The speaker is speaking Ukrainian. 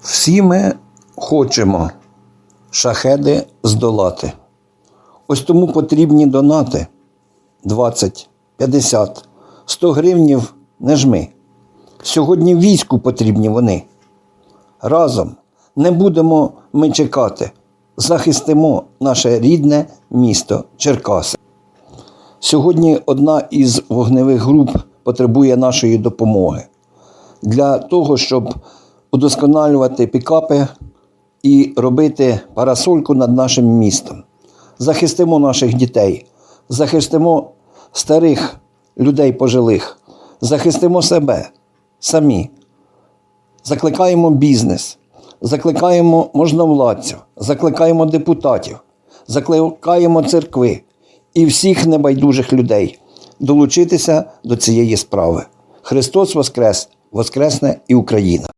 Всі ми хочемо шахеди здолати. Ось тому потрібні донати 20, 50, 100 гривнів не жми. Сьогодні війську потрібні вони. Разом не будемо ми чекати, захистимо наше рідне місто Черкаси. Сьогодні одна із вогневих груп потребує нашої допомоги для того, щоб удосконалювати пікапи і робити парасольку над нашим містом. Захистимо наших дітей, захистимо старих людей пожилих, захистимо себе самі. Закликаємо бізнес, закликаємо можновладців, закликаємо депутатів, закликаємо церкви і всіх небайдужих людей долучитися до цієї справи. Христос Воскрес! Воскресне і Україна!